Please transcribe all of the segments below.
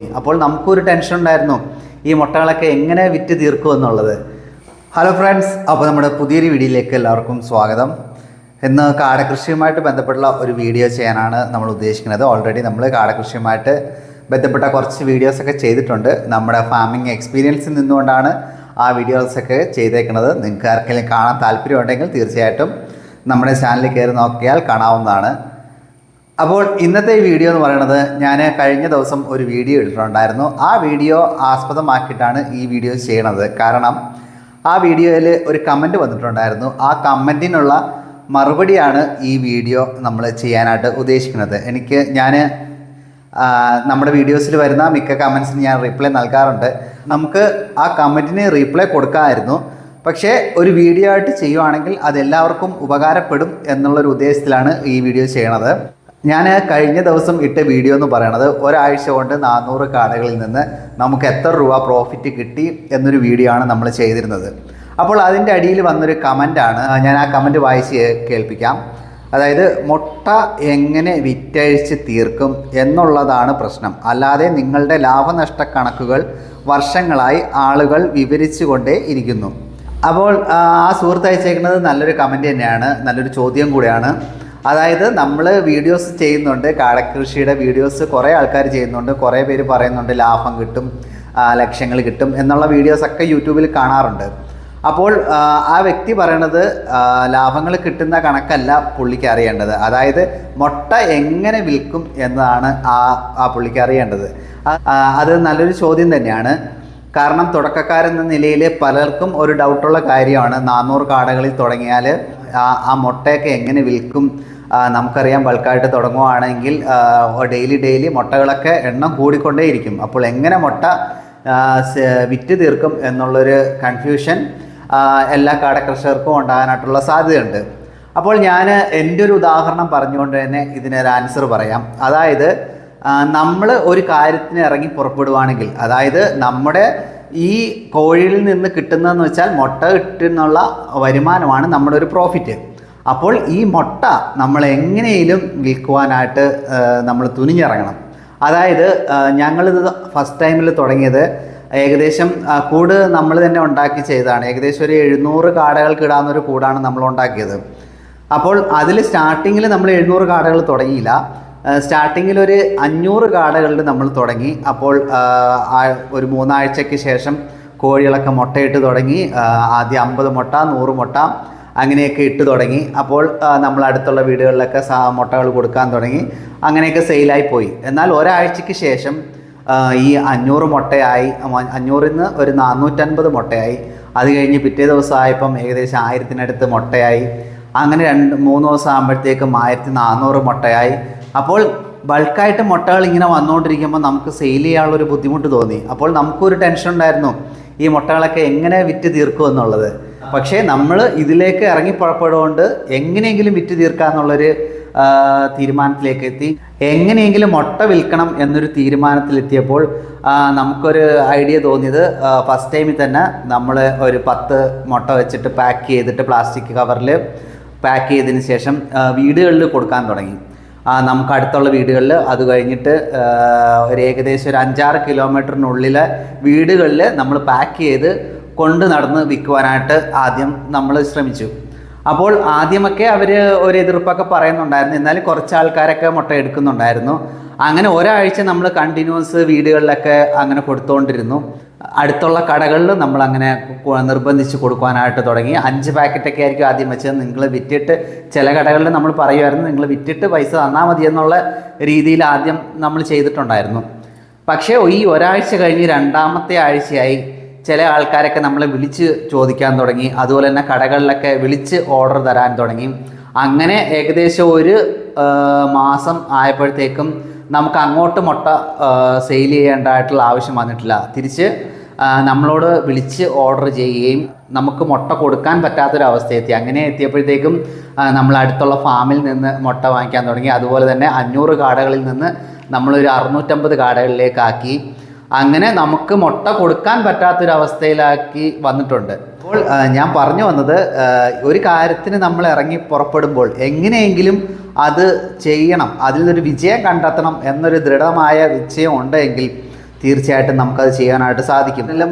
അപ്പോൾ നമുക്കൊരു ടെൻഷൻ ഉണ്ടായിരുന്നു. ഈ മുട്ടകളൊക്കെ എങ്ങനെ വിറ്റ് തീർക്കും എന്നുള്ളത്. ഹലോ ഫ്രണ്ട്സ് അപ്പോൾ നമ്മുടെ പുതിയൊരു വീഡിയോയിലേക്ക് എല്ലാവർക്കും സ്വാഗതം. ഇന്ന് കാടകൃഷിയുമായിട്ട് ബന്ധപ്പെട്ടുള്ള ഒരു വീഡിയോ ചെയ്യാനാണ് നമ്മൾ ഉദ്ദേശിക്കുന്നത്. ഓൾറെഡി നമ്മൾ കാടകൃഷിയുമായിട്ട് ബന്ധപ്പെട്ട കുറച്ച് വീഡിയോസൊക്കെ ചെയ്തിട്ടുണ്ട്. നമ്മുടെ ഫാമിംഗ് എക്സ്പീരിയൻസിൽ നിന്നുകൊണ്ടാണ് ആ വീഡിയോസൊക്കെ ചെയ്തേക്കുന്നത്. നിങ്ങൾക്ക് ആർക്കെങ്കിലും കാണാൻ താല്പര്യമുണ്ടെങ്കിൽ തീർച്ചയായിട്ടും നമ്മുടെ ചാനലിൽ കയറി നോക്കിയാൽ കാണാവുന്നതാണ്. അപ്പോൾ ഇന്നത്തെ വീഡിയോ എന്ന് പറയുന്നത് ഞാൻ കഴിഞ്ഞ ദിവസം ഒരു വീഡിയോ ഇട്ടിട്ടുണ്ടായിരുന്നു. ആ വീഡിയോ ആസ്പദമാക്കിയിട്ടാണ് ഈ വീഡിയോ ചെയ്യണത്. കാരണം ആ വീഡിയോയിൽ ഒരു കമന്റ് വന്നിട്ടുണ്ടായിരുന്നു. ആ കമന്റിനുള്ള മറുപടിയാണ് ഈ വീഡിയോ നമ്മൾ ചെയ്യാനായിട്ട് ഉദ്ദേശിക്കുന്നത്. എനിക്ക് ഞാൻ നമ്മുടെ വീഡിയോസിൽ വരുന്ന മിക്ക കമൻസിന് ഞാൻ റീപ്ലൈ നൽകാറുണ്ട്. നമുക്ക് ആ കമന്റിന് റീപ്ലൈ കൊടുക്കാമായിരുന്നു. പക്ഷേ ഒരു വീഡിയോ ആയിട്ട് ചെയ്യുവാണെങ്കിൽ അതെല്ലാവർക്കും ഉപകാരപ്പെടും എന്നുള്ളൊരു ഉദ്ദേശത്തിലാണ് ഈ വീഡിയോ ചെയ്യണത്. ഞാൻ കഴിഞ്ഞ ദിവസം ഇട്ട വീഡിയോ എന്ന് പറയണത് ഒരാഴ്ച കൊണ്ട് നാനൂറ് കാടകളിൽ നിന്ന് നമുക്ക് എത്ര രൂപ പ്രോഫിറ്റ് കിട്ടി എന്നൊരു വീഡിയോ ആണ് നമ്മൾ ചെയ്തിരുന്നത്. അപ്പോൾ അതിന്റെ അടിയിൽ വന്നൊരു കമന്റാണ് ഞാൻ ആ കമന്റ് വായിച്ച് കേൾപ്പിക്കാം. അതായത് മുട്ട എങ്ങനെ വിറ്റഴിച്ച് തീർക്കും എന്നുള്ളതാണ് പ്രശ്നം. അല്ലാതെ നിങ്ങളുടെ ലാഭനഷ്ട കണക്കുകൾ വർഷങ്ങളായി ആളുകൾ വിവരിച്ചു കൊണ്ടേ ഇരിക്കുന്നു. അപ്പോൾ ആ സുഹൃത്ത് അയച്ചേക്കുന്നത് നല്ലൊരു കമന്റ് തന്നെയാണ്. നല്ലൊരു ചോദ്യം കൂടിയാണ്. അതായത് നമ്മൾ വീഡിയോസ് ചെയ്യുന്നുണ്ട്. കാടക്കൃഷിയുടെ വീഡിയോസ് കുറേ ആൾക്കാർ ചെയ്യുന്നുണ്ട്. കുറേ പേര് പറയുന്നുണ്ട് ലാഭം കിട്ടും ലക്ഷ്യങ്ങൾ കിട്ടും എന്നുള്ള വീഡിയോസൊക്കെ യൂട്യൂബിൽ കാണാറുണ്ട്. അപ്പോൾ ആ, വ്യക്തി പറയണത് ലാഭങ്ങൾ കിട്ടുന്ന കണക്കല്ല പുള്ളിക്ക് അറിയേണ്ടത്. അതായത് മുട്ട എങ്ങനെ വിൽക്കും എന്നതാണ് ആ ആ പുള്ളിക്ക് അറിയേണ്ടത്. അത് നല്ലൊരു ചോദ്യം തന്നെയാണ്. കാരണം തുടക്കക്കാരെന്ന നിലയിൽ പലർക്കും ഒരു ഡൗട്ടുള്ള കാര്യമാണ്. നാനൂറ് കാടകളിൽ തുടങ്ങിയാൽ ആ മുട്ടയൊക്കെ എങ്ങനെ വിൽക്കും നമുക്കറിയാം ബൾക്കായിട്ട് തുടങ്ങുവാണെങ്കിൽ ഡെയിലി ഡെയിലി മുട്ടകളൊക്കെ എണ്ണം കൂടിക്കൊണ്ടേയിരിക്കും. അപ്പോൾ എങ്ങനെ മുട്ട വിറ്റ് തീർക്കും എന്നുള്ളൊരു കൺഫ്യൂഷൻ എല്ലാ കാടകർഷകർക്കും ഉണ്ടാകാനായിട്ടുള്ള സാധ്യതയുണ്ട്. അപ്പോൾ ഞാൻ എന്റെ ഒരു ഉദാഹരണം പറഞ്ഞുകൊണ്ട് തന്നെ ഇതിനൊരു ആൻസർ പറയാം. അതായത് നമ്മൾ ഒരു കാര്യത്തിന് ഇറങ്ങി പുറപ്പെടുവാണെങ്കിൽ അതായത് നമ്മുടെ ഈ കോഴിയിൽ നിന്ന് കിട്ടുന്നതെന്ന് വെച്ചാൽ മുട്ട കിട്ടുന്നുള്ള വരുമാനമാണ് നമ്മുടെ ഒരു പ്രോഫിറ്റ് അപ്പോൾ ഈ മുട്ട നമ്മൾ എങ്ങനെയും വിൽക്കുവാനായിട്ട് നമ്മൾ തുനിഞ്ഞിറങ്ങണം. അതായത് ഞങ്ങളിത് ഫസ്റ്റ് ടൈമിൽ തുടങ്ങിയത് ഏകദേശം കൂട് നമ്മൾ തന്നെ ഉണ്ടാക്കി ചെയ്തതാണ്. ഏകദേശം ഒരു എഴുന്നൂറ് കാടകൾക്ക് ഇടാവുന്നൊരു കൂടാണ് നമ്മൾ ഉണ്ടാക്കിയത്. അപ്പോൾ അതിൽ സ്റ്റാർട്ടിങ്ങിൽ നമ്മൾ എഴുന്നൂറ് കാടകൾ തുടങ്ങിയില്ല. സ്റ്റാർട്ടിങ്ങിൽ ഒരു അഞ്ഞൂറ് കാടകളിൽ നമ്മൾ തുടങ്ങി. അപ്പോൾ ഒരു മൂന്നാഴ്ചയ്ക്ക് ശേഷം കോഴികളൊക്കെ മുട്ടയിട്ട് തുടങ്ങി. ആദ്യം അമ്പത് മുട്ട നൂറ് മുട്ട അങ്ങനെയൊക്കെ ഇട്ട് തുടങ്ങി. അപ്പോൾ നമ്മൾ അടുത്തുള്ള വീടുകളിലൊക്കെ മുട്ടകൾ കൊടുക്കാൻ തുടങ്ങി. അങ്ങനെയൊക്കെ സെയിലായി പോയി. എന്നാൽ ഒരാഴ്ചയ്ക്ക് ശേഷം ഈ അഞ്ഞൂറ് മുട്ടയായി അഞ്ഞൂറിൽ നിന്ന് ഒരു നാനൂറ്റൻപത് മുട്ടയായി. അത് കഴിഞ്ഞ് പിറ്റേ ദിവസമായപ്പം ഏകദേശം ആയിരത്തിനടുത്ത് മുട്ടയായി. അങ്ങനെ രണ്ട് മൂന്ന് ദിവസം ആകുമ്പോഴത്തേക്കും ആയിരത്തി നാനൂറ് മുട്ടയായി. അപ്പോൾ ബൾക്കായിട്ട് മുട്ടകൾ ഇങ്ങനെ വന്നുകൊണ്ടിരിക്കുമ്പോൾ നമുക്ക് സെയിൽ ചെയ്യാനുള്ളൊരു ബുദ്ധിമുട്ട് തോന്നി. അപ്പോൾ നമുക്കൊരു ടെൻഷൻ ഉണ്ടായിരുന്നു ഈ മുട്ടകളൊക്കെ എങ്ങനെ വിറ്റ് തീർക്കും എന്നുള്ളത്. പക്ഷേ നമ്മൾ ഇതിലേക്ക് ഇറങ്ങി പുറപ്പെടുകൊണ്ട് എങ്ങനെയെങ്കിലും വിറ്റ് തീർക്കാന്നുള്ളൊരു തീരുമാനത്തിലേക്ക് എത്തി എങ്ങനെയെങ്കിലും മുട്ട വിൽക്കണം എന്നൊരു തീരുമാനത്തിലെത്തിയപ്പോൾ നമുക്കൊരു ഐഡിയ തോന്നിയത് ഫസ്റ്റ് ടൈമിൽ തന്നെ നമ്മൾ ഒരു പത്ത് മുട്ട വെച്ചിട്ട് പാക്ക് ചെയ്തിട്ട് പ്ലാസ്റ്റിക് കവറിൽ പാക്ക് ചെയ്തതിന് ശേഷം വീടുകളിൽ കൊടുക്കാൻ തുടങ്ങി. നമുക്ക് അടുത്തുള്ള വീടുകളിൽ അത് കഴിഞ്ഞിട്ട് ഒരു ഏകദേശം ഒരു അഞ്ചാറ് കിലോമീറ്ററിനുള്ളിലെ വീടുകളിൽ നമ്മൾ പാക്ക് ചെയ്ത് കൊണ്ട് നടന്ന് വിൽക്കുവാനായിട്ട് ആദ്യം നമ്മൾ ശ്രമിച്ചു. അപ്പോൾ ആദ്യമൊക്കെ അവർ ഒരു എതിർപ്പൊക്കെ പറയുന്നുണ്ടായിരുന്നു. എന്നാലും കുറച്ച് ആൾക്കാരൊക്കെ മുട്ട എടുക്കുന്നുണ്ടായിരുന്നു. അങ്ങനെ ഒരാഴ്ച നമ്മൾ കണ്ടിന്യൂസ് വീടുകളിലൊക്കെ അങ്ങനെ കൊടുത്തുകൊണ്ടിരുന്നു അടുത്തുള്ള കടകളിൽ നമ്മൾ അങ്ങനെ നിർബന്ധിച്ച് കൊടുക്കാനായിട്ട് തുടങ്ങി. അഞ്ച് പാക്കറ്റൊക്കെ ആയിരിക്കും ആദ്യം വെച്ചത്. നിങ്ങൾ വിറ്റിട്ട് ചില കടകളിൽ നമ്മൾ പറയുമായിരുന്നു നിങ്ങൾ വിറ്റിട്ട് പൈസ തന്നാൽ മതി എന്നുള്ള രീതിയിൽ ആദ്യം നമ്മൾ ചെയ്തിട്ടുണ്ടായിരുന്നു. പക്ഷേ ഈ ഒരാഴ്ച കഴിഞ്ഞ് രണ്ടാമത്തെ ആഴ്ചയായി ചില ആൾക്കാരൊക്കെ നമ്മളെ വിളിച്ച് ചോദിക്കാൻ തുടങ്ങി. അതുപോലെ തന്നെ കടകളിലൊക്കെ വിളിച്ച് ഓർഡർ തരാൻ തുടങ്ങി. അങ്ങനെ ഏകദേശം ഒരു മാസം ആയപ്പോഴത്തേക്കും നമുക്ക് അങ്ങോട്ട് മുട്ട സെയിൽ ചെയ്യേണ്ടതായിട്ടുള്ള ആവശ്യം വന്നിട്ടില്ല. തിരിച്ച് നമ്മളോട് വിളിച്ച് ഓർഡർ ചെയ്യുകയും നമുക്ക് മുട്ട കൊടുക്കാൻ പറ്റാത്തൊരവസ്ഥയെത്തി. അങ്ങനെ എത്തിയപ്പോഴത്തേക്കും നമ്മൾ അടുത്തുള്ള ഫാമിൽ നിന്ന് മുട്ട വാങ്ങിക്കാൻ തുടങ്ങി. അതുപോലെ തന്നെ അഞ്ഞൂറ് കാടകളിൽ നിന്ന് നമ്മളൊരു അറുന്നൂറ്റമ്പത് കാടകളിലേക്കാക്കി. അങ്ങനെ നമുക്ക് മുട്ട കൊടുക്കാൻ പറ്റാത്തൊരവസ്ഥയിലാക്കി വന്നിട്ടുണ്ട്. അപ്പോൾ ഞാൻ പറഞ്ഞു വന്നത് ഒരു കാര്യത്തിന് നമ്മൾ ഇറങ്ങി പുറപ്പെടുമ്പോൾ എങ്ങനെയെങ്കിലും അത് ചെയ്യണം അതിൽ നിന്നൊരു വിജയം കണ്ടെത്തണം എന്നൊരു ദൃഢമായ നിശ്ചയം ഉണ്ടെങ്കിൽ തീർച്ചയായിട്ടും നമുക്കത് ചെയ്യാനായിട്ട് സാധിക്കും. എല്ലാം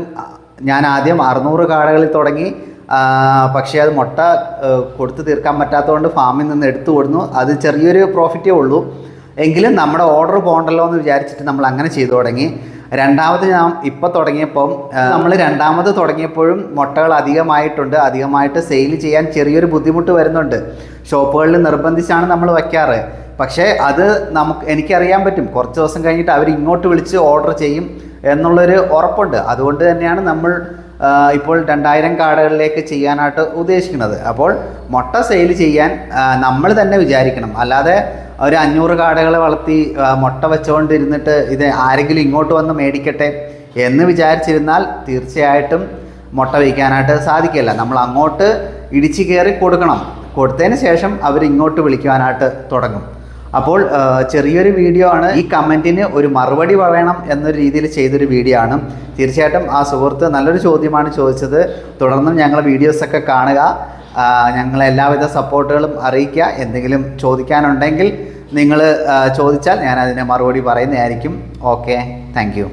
ഞാൻ ആദ്യം അറുന്നൂറ് കാടകളിൽ തുടങ്ങി പക്ഷേ അത് മുട്ട കൊടുത്ത് തീർക്കാൻ പറ്റാത്തതുകൊണ്ട് ഫാമിൽ നിന്ന് എടുത്തു കൊടുന്നു. അത് ചെറിയൊരു പ്രോഫിറ്റേ ഉള്ളൂ. എങ്കിലും നമ്മുടെ ഓർഡർ പോകണ്ടല്ലോ എന്ന് വിചാരിച്ചിട്ട് നമ്മൾ അങ്ങനെ ചെയ്തു തുടങ്ങി. രണ്ടാമത് ഞാൻ ഇപ്പോൾ തുടങ്ങിയപ്പം നമ്മൾ രണ്ടാമത് തുടങ്ങിയപ്പോഴും മുട്ടകൾ അധികമായിട്ടുണ്ട്. അധികമായിട്ട് സെയിൽ ചെയ്യാൻ ചെറിയൊരു ബുദ്ധിമുട്ട് വരുന്നുണ്ട്. ഷോപ്പുകളിൽ നിർബന്ധിച്ചാണ് നമ്മൾ വയ്ക്കാറ്. പക്ഷേ അത് നമുക്ക് എനിക്കറിയാൻ പറ്റും. കുറച്ച് ദിവസം കഴിഞ്ഞിട്ട് അവർ ഇങ്ങോട്ട് വിളിച്ച് ഓർഡർ ചെയ്യും എന്നുള്ളൊരു ഉറപ്പുണ്ട്. അതുകൊണ്ട് തന്നെയാണ് നമ്മൾ ഇപ്പോൾ രണ്ടായിരം കാർഡുകളിലേക്ക് ചെയ്യാനായിട്ട് ഉദ്ദേശിക്കുന്നത്. അപ്പോൾ മുട്ട സെയിൽ ചെയ്യാൻ നമ്മൾ തന്നെ വിചാരിക്കണം. അല്ലാതെ ഒരു അഞ്ഞൂറ് കാടകളെ വളർത്തി മുട്ട വെച്ചുകൊണ്ടിരുന്നിട്ട് ഇത് ആരെങ്കിലും ഇങ്ങോട്ട് വന്ന് മേടിക്കട്ടെ എന്ന് വിചാരിച്ചിരുന്നാൽ തീർച്ചയായിട്ടും മുട്ട വയ്ക്കാനായിട്ട് സാധിക്കില്ല. നമ്മൾ അങ്ങോട്ട് ഇടിച്ചു കയറി കൊടുക്കണം. കൊടുത്തതിന് ശേഷം അവർ ഇങ്ങോട്ട് വിളിക്കുവാനായിട്ട് തുടങ്ങും. അപ്പോൾ ചെറിയൊരു വീഡിയോ ആണ്. ഈ കമന്റിന് ഒരു മറുപടി പറയണം എന്നൊരു രീതിയിൽ ചെയ്തൊരു വീഡിയോ ആണ്. തീർച്ചയായിട്ടും ആ സുഹൃത്ത് നല്ലൊരു ചോദ്യമാണ് ചോദിച്ചത്. തുടർന്നും ഞങ്ങളെ വീഡിയോസൊക്കെ കാണുക. ഞങ്ങളെ എല്ലാവിധ സപ്പോർട്ടുകളും അറിയിക്കുക. എന്തെങ്കിലും ചോദിക്കാനുണ്ടെങ്കിൽ നിങ്ങൾ ചോദിച്ചാൽ ഞാൻ അതിന് മറുപടി പറയുന്നതായിരിക്കും. Okay thank